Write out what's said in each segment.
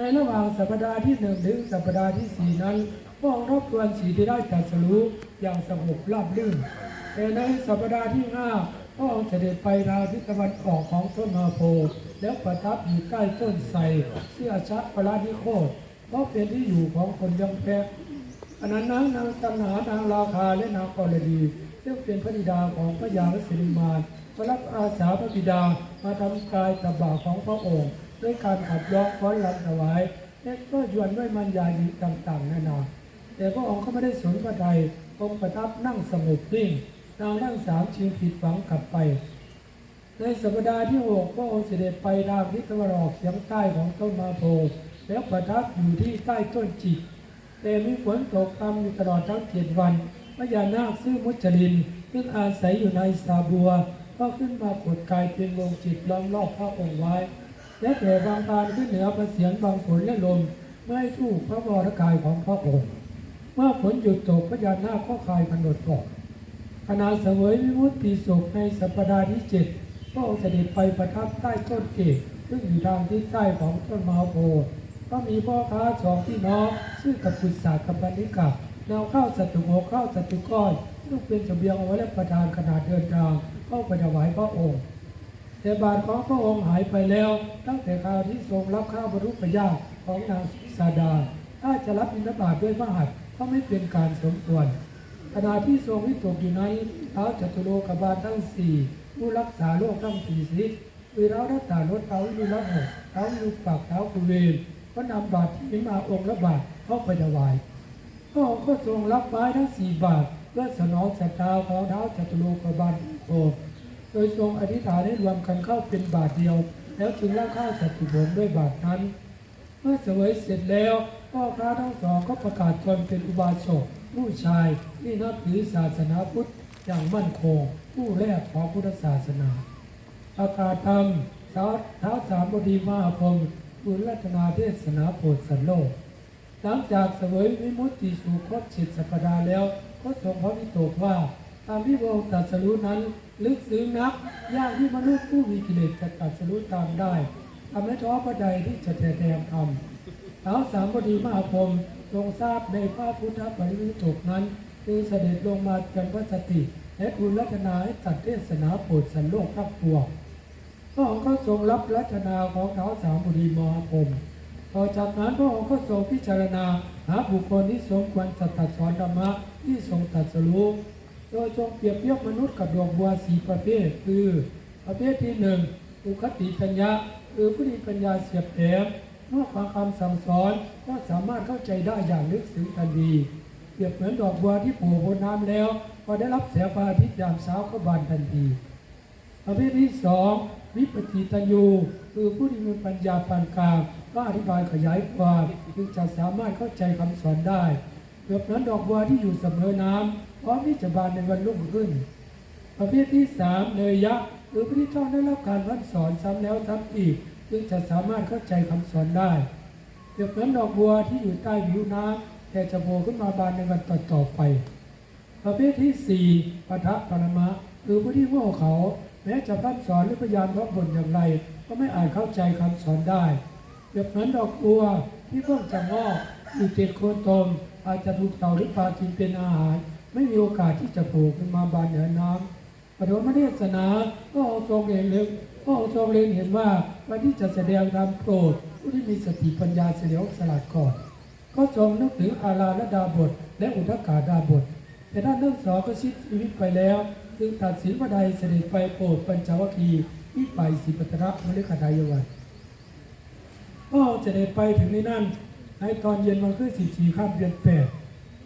ในระหว่างสัปดาห์ที่หนึ่งถึงสัปดาห์ที่สี่นั้นพรองค์รบกวนสีที่ได้ตรัสรู้อย่างสงบราบรื่นแต่ในสัปดาห์ที่ห้าพระองค์เสด็จไปทางทิศตะวันออกของต้นมาโพแล้วประทับอยู่ใกล้ต้นไทรที่อาชะปรานิโคตเพราะเป็นที่อยู่ของคนยังแพะอันนั้นนางนางตัณหานางราคาและนางกรดีซึ่งเป็นพระธิดาของพระยาละสิริมานก็รับอาสาพระบิดามาทำกายตบะของพระองค์ ด้วยการขับร้องฟ้อนรำถวายและก็ยวนด้วยมันยาดีต่างๆแนานาแต่พระองค์ก็ไม่ได้สนพระทัยองค์ประทับนั่งสงบนิ่งนางทั้งสามจึงผิดหวังกลับไป ในสัปดาห์ที่หกพระองค์เสด็จไปทางทิศตะวันออกเฉียงใต้ของต้นมาโพแล้วประทับอยู่ที่ใต้ต้นจิกแต่มีฝนตกพรำอยู่ตลอดทั้งเจ็ดวันพญานาคซื่อมุจลินซึ่งอาศัยอยู่ในสาบัว ก็ขึ้นมากดกายเป็นวงจิตล้อมรอบพระองค์ไว้ และแต่บางพานขึ้นเหนือประเสียงบางฝนและลมไม่ให้ถูกพระวรกายของพระองค์ เมื่อฝนหยุดตกพญานาคก็คายกำหนดออกขณะเสวยวิมุตติสุขในสัปดาห์ที่เจ็ดพระองค์เสด็จไปประทับใต้ต้นเกศซึ่งอยู่ทางทิศใต้ของต้นมหาโพธิ์ก็มีพ่อค้าสองพี่น้องชื่อกับปุษสากับปนิกะนำข้าวสัตว์โมข้าวสัตว์ก้อนซึ่งเป็นเสบียงเอาไว้และประทานขนาดเดินทางเข้าไปถวายพระองค์ แต่บาทของพระองค์หายไปแล้ว ตั้งแต่คราวที่ทรงรับข้าวบรรลุปยาของนางสุสาดา ถ้าจะรับบิณฑบาตด้วยมหัตก็ไม่เป็นการสมควรขณะที่ทรงวิตกอยู่นั้นเท้าจัตุโลกบาลทั้งสี่ผู้รักษาโลกทั้งสี่สิทธิ์เท้ารัตตารถเท้าวิรุฬหกเท้าวิรุปักเท้ากุเวนก็นำบาตรที่มาองค์ละบาทเข้าไปถวายพระองค์ก็ทรงรับไม้ทั้งสี่บาทเพื่อสนองศรัทธาของเท้าจัตุโลกบาลโอ โดยทรงอธิษฐานให้รวมกันเข้าเป็นบาทเดียว แล้วจึงรับข้าวสัตตุผลด้วยบาทนั้น เมื่อเสวยเสร็จแล้วพ่อค้าทั้งสองก็ประกาศตนเป็นอุบาสกผู้ชายที่นับถือศาสนาพุทธอย่างมั่นคงผู้แรกของพุทธศาสนาประกาศธรรมท้าเท้าสามบดีมหาพงศ์บุญรัตนาเทศนาโปรดสันโลก หลังจากเสวยวิมุตติสุครบเจ็ดสัปดาห์แล้ว ก็ทรงพระวิตกว่าตามที่พระองค์ตรัสรู้นั้น ลึกซึ้งนักยากที่มนุษย์ผู้มีกิเลสจะตรัสรู้ตามได้ทำให้ท้อพระใดที่จะแสดงธรรมเท้าสามบดีมหาพรหมทรงทราบในพระพุทธปริวิตกนั้น คือเสด็จลงมาเป็นพระสติ และอุรัตนาให้ตัดเทศนาโปรดสันโลกทั้งปวงพระองค์ก็ทรงรับรัชนาของเท้าสามบุรีมหาพรหมต่อจากนั้นพระองค์ก็ทรงพิจารณาหาบุคคลที่สมควรจะตัดสอนธรรมะที่ทรงตรัสรู้ โดยทรงเปรียบเทียบมนุษย์กับดอกบัวสีประเภท คือประเภทที่หนึ่งอุคติปัญญาคือผู้มีปัญญาเสียบแหลมเมื่อฟังคำสั่งสอนก็สามารถเข้าใจได้อย่างลึกซึ้งทันทีเปรียบเหมือนดอกบัวที่โผล่บนน้ำแล้วพอได้รับแสงพระอาทิตย์ยามเช้าก็บานทันทีประเภทที่สองวิปติตัญญูคือผู้ที่มีปัญญาปานกลางก็อธิบายขยายความจึงจะสามารถเข้าใจคำสอนได้เปรียบเหมือนดอกบัวที่อยู่เสมอน้ำ พร้อมที่จะบานในวันรุ่งขึ้น ประเภทที่สามเนยยะคือผู้ที่ต้องได้รับการวัดสอนซ้ำแล้วซ้ำอีกจึงจะสามารถเข้าใจคำสอนได้เปรียบเหมือนดอกบัวที่อยู่ใต้ผิวน้ำแต่จะโผล่ขึ้นมาบานในวันต่อๆไป ประเภทที่สี่ปทะปรมะคือผู้ที่โง่เขา แม้จะพร่ำสอนหรือพยายามร้องบ่นอย่างไร ก็ไม่อาจเข้าใจคำสอนได้เปรียบเหมือนดอกบัวที่เพิ่งจะงอกอยู่ติดโคนตมอาจจะถูกเต่าหรือปลากินเป็นอาหาร ไม่มีโอกาสที่จะโผล่ขึ้นมาบานเหนือน้ำปฐมเทศนาก็เอาทรงเองเล็กก็เอาทรงเล็งเห็นว่าวันที่จะแสดงธรรมโปรดผู้ที่มีสติปัญญาเฉลียวฉลาดก่อน ก็ทรงนึกถึงอาราลดาบท และอุทกาดาบท แต่ด้านทั้งสองก็สิ้นชีวิตไปแล้วจึงตัดสินว่าใดเสด็จไปโปรดปัญจวัคคีย์ที่ไปสิปัตระมฤคทายวันก็เสด็จไปถึงในนั่นในตอนเย็นวันขึ้นสิบสี่ข้ามเดือนแปด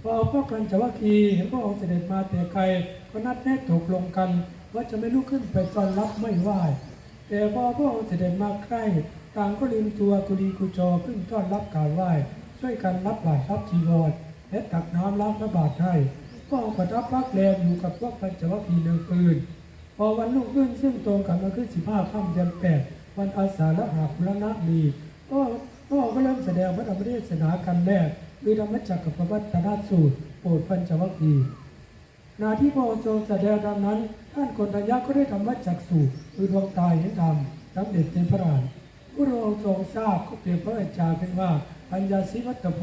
พอพวกปัญจวัคคีเห็นพระองค์เสด็จมาแต่ไกลก็นัดแนะตกลงกัน ว่าจะไม่ลุกขึ้นไปต้อนรับไม่ไหวแต่พอพระองค์เสด็จมาใกล้ต่างก็ลืมตัวกุลีกุจอขึ้นต้อนรับกล่าวไหว้ช่วยกันรับบาตรรับจีวรและตักน้ำล้างพระบาทให้ก็เอาประทับพักแรมอยู่กับพวกปัญจวัคคีย์หนึ่งคืนพอวันรุ่งขึ้นซึ่งตรงกับวันขึ้นสิบห้าค่ำเดือนแปดวันอาสาฬหาคุรณะมีก็ก็ก็เริ่มแสดงพระธรรมเทศนากันแรก คือธรรมจักรกับพระวัตนสูตรโปรดปัญจวัคคีนาที่พระองค์ทรงแสดงธรรมนั้น ท่านคนทัญญาก็ได้ธรรมจักสูคือดวงตาเห็นธรรมรับเด็จเป็นพระรานพระองค์ทรงทราบก็เปรียบพระอาจารย์เป็นว่าอัญญาสิวัตโพ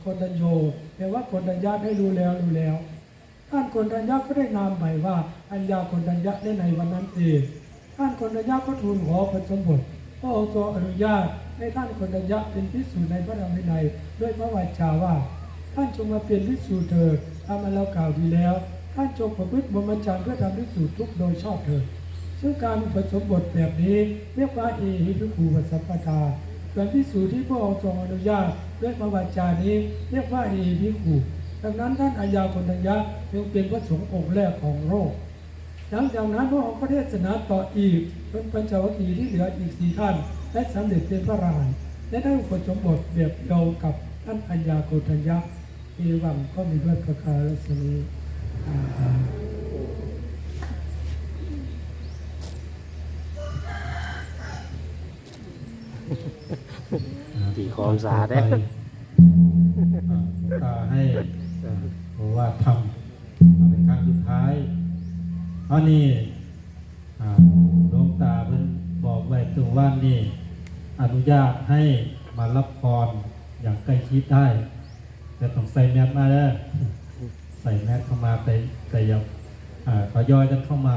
โกนดัญโยแปลว่าโกนดัญญาได้รู้แล้วรู้แล้ว ท่านโกนดัญญาก็ได้นามใหม่ว่าอัญญาโกนดัญญาได้ในวันนั้นเองท่านโกนดัญญาก็ทูลขอผสมบท พระองค์ทรงอนุญาตให้ท่านโกนดัญญาเป็นพิสูจน์ในพระธรรมวินัยด้วยพระวาจาว่า ท่านจงมาเป็นพิสูจน์เถิดทำมาแล้วกล่าวดีแล้ว ท่านจงประพฤติบรมจรรย์เพื่อทำพิสูจน์ทุกโดยชอบเถิดซึ่งการอุปสมบทแบบนี้เรียกว่าเอหิภิกขุปัสสัมปทาส่วนพิสูจน์ที่พระองค์ทรงอนุญาตด้วยพระวาจานี้เรียกว่าเอหิภิกขุดังนั้นท่านอาญาคนทัญญะจึงเป็นพระสงฆ์องค์แรกของโลก หลังจากนั้นพระองค์ก็เทศนาต่ออีกจนปัญจวัคคีย์ที่เหลืออีกสี่ท่าน และสำเร็จเป็นพระรหันและได้อุปสมบทแบบเดียวกับท่านอัญญาโกณทัญญะเอวังก็มีด้วยประการศนี้ดีความสาได้ อันนี้อ่าหลวงตาเพิ่นบอกไว้ตัวว่านี่อนุญาตให้มารับพรอย่างใกล้ชิดได้ แต่ต้องใส่แมสมาเด้อใส่แมสเข้ามาแต่แต่อย่าอ่าทยอยกันเข้ามา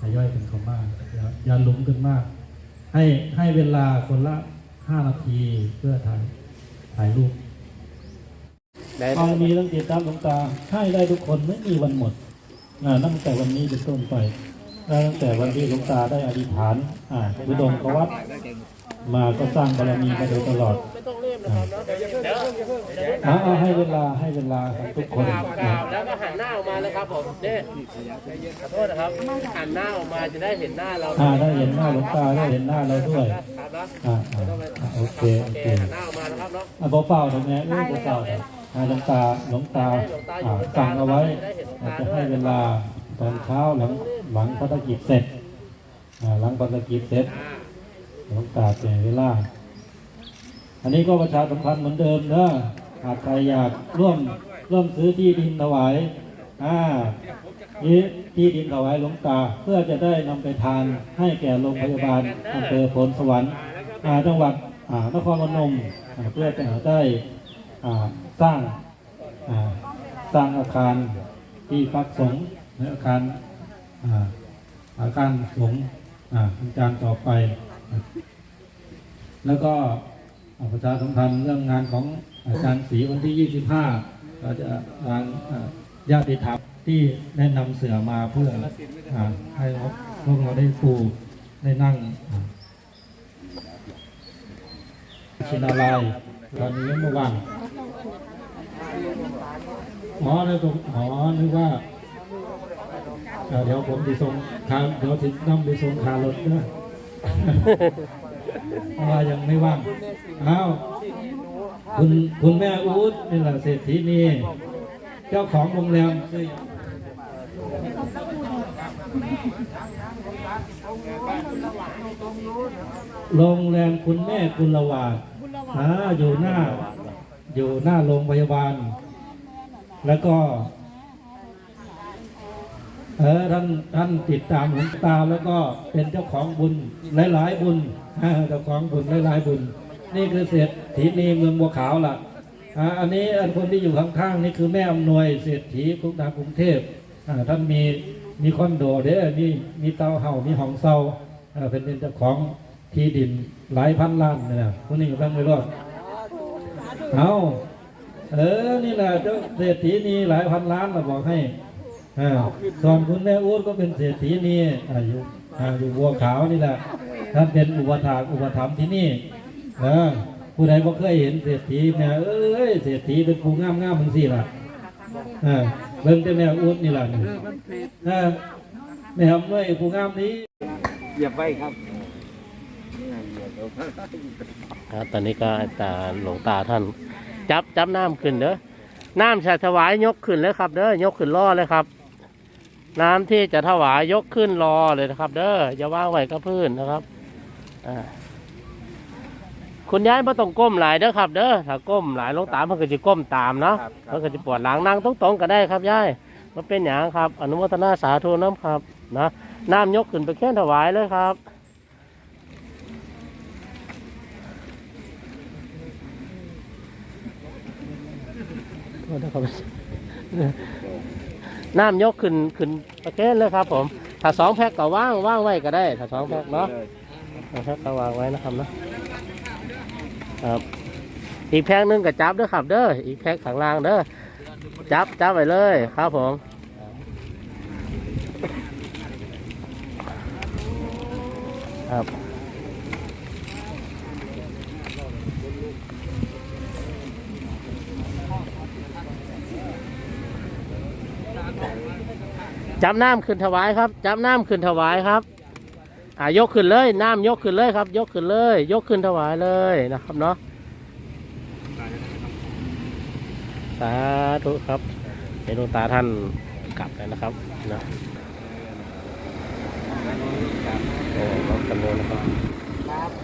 ทยอยกันเข้ามาอย่าอย่าหลุมกันมาก ให้ให้เวลาคนละห้านาทีเพื่อถ่ายถ่ายรูปได้เอามีตั้งติดตามหลวงตาให้ได้ทุกคนไม่มีวันหมดอ่า ตั้งแต่วันนี้เป็นต้นไปและตั้งแต่วันที่หลวงตาได้อธิษฐานอ่าบุดมกวัดมาก็สร้างบารมีมาโดยตลอดไม่ต้องรีบนะครับเนาะเดี๋ยวเอาเอาให้เวลาให้เวลาของทุกคนกล่าวกอ่าล่าวแล้วก็หันหน้าออกมาเลยครับผมนี่ขอโทษนะครับหันหน้าออกมาจะได้เห็นหน้าเราอ่าได้เห็นหน้าหลวงตาได้เห็นหน้าเราด้วยครับนะอ่าอ่าอ่าโอเคโอโอเคเคหันหน้าออกมานะครับเนาะอ่าเบาๆตรงนี้เอ้ยเบาๆอ่า หลวงตาหลวงตาสั่งเอาไว้จะให้เวลาตอนเช้าหลังหลังภารกิจเสร็จหลังภารกิจเสร็จหลวงตาเปลี่ยเวลา อันนี้ก็ประชาสัมพันธ์เหมือนเดิมนะหากใครอยากร่วมร่วมซื้อที่ดินถวายอ่านี่ที่ดินถวายหลวงตาเพื่อจะได้นำไปทานให้แก่โรงพยาบาลอำเภอโพนสวรรค์จังหวัดนครพนมเพื่อจะได้อ่า สร้างสร้างอาคารที่พักสงฆ์และอาคารอาคารสงฆ์อาเป็นการต่อไป แล้วก็ประชาสัมพันธ์เรื่องงานของอาจารย์ศรีวันที่ 25เราจะงานอ่าญาติธรรมที่ได้นำเสือมาเพื่ออให้พวกเราได้ปูได้นั่งชินาลายตอนนี้ยังไม่ว่า งอ๋อแล้วก็อ๋อนึกว่าเดี๋ยวผมจะส่งทางเดี๋ยวจะนำไปส่งคารถนะเพราะว่ายังไม่ว่างอ้าวคุณคุณแม่อู๊ดนี่แหละเศรษฐีนี่เจ้าของโรงแรมชื่อโรงแรมคุณแม่กุลวาดอ่าอยู่หน้า อยู่หน้าโรงพยาบาล แล้วก็ เออท่านท่านติดตามหลวงตาแล้วก็เป็นเจ้าของบุญหลาย ๆ บุญเจ้าของบุญหลาย ๆ บุญ นี่คือเศรษฐีนีเมืองบัวขาวล่ะอ่าอันนี้คนที่อยู่ข้างๆนี่คือแม่อำนวยเศรษฐีกรุงดากรุงเทพอ่าท่านมีมีคอนโดเด้อมีมีเตาเห่ามีห้องเซาเป็นเจ้าของที่ดินหลายพันล้านเนี่ยนะพวกนี้ก็ตั้งไว้รอด เอาเออ นี่แหละเจ้าเศรษฐีนี่หลายพันล้านเราบอกให้อ่าส่วนคุณแม่อู๊ดก็เป็นเศรษฐีนี่อายู่อ่าอยู่บัวขาวนี่แหละท่านเป็นอุปถากอุปถัมภ์ที่นี่เออผู้ใดบ่เคยเห็นเศรษฐีแม่เอ้ยเศรษฐีเป็นผู้งามงามมึงสิล่ะอ่าเบิ่งแต่แม่อู๊ดนี่ล่ะนี่เออแม่ทำด้วยผู้งามนี้อย่าไปครับ ครับตอนนี้ก็อาจารย์หลวงตาท่าน จับจับน้ำขึ้นเด้อน้ำชาถวายยกขึ้นเลยครับ เด้อยกขึ้นล่อเลยครับ น้ำที่จะถวายยกขึ้นรอเลยนะครับ เด้ออย่าว่างไว้กับพื้นนะครับอ่าคุณยายไม่ต้องก้มหลายเด้อครับ เด้อถ้าก้มหลายหลวงตาเพิ่นก็จะก้มตามเนาะครับครับเพิ่นก็จะปวดหลังนั่งตรงๆก็ได้ครับยายมาเป็นอย่างครับ อนุโมทนาสาธุน้ำครับนะน้ำยกขึ้นไปแค่ถวายเลยครับ นะครับน้ำยกขึ้นขึ้นประเคนเลยครับ ผม ถ้าสองแพ็คก็ว่างว่างไว้ก็ได้ ถ้าสองแพ็คเนาะสองแพ็คก็วางไว้นะครับเนาะครับ อีกแพ็คหนึงก็จับเด้อครับเด้ออีกแพ็คข้างล่างเด้อจับจับไว้เลยครับผมครับ จับน้ำขึ้นถวายครับ จับน้ำขึ้นถวายครับอ่ายกขึ้นเลย น้ำยกขึ้นเลยครับ ยกขึ้นเลย ยกขึ้นถวายเลยนะครับเนาะสาธุครับเห็นหลวงตาท่านกลับแล้วนะครับนะโอ้รถกันเลยนะครับ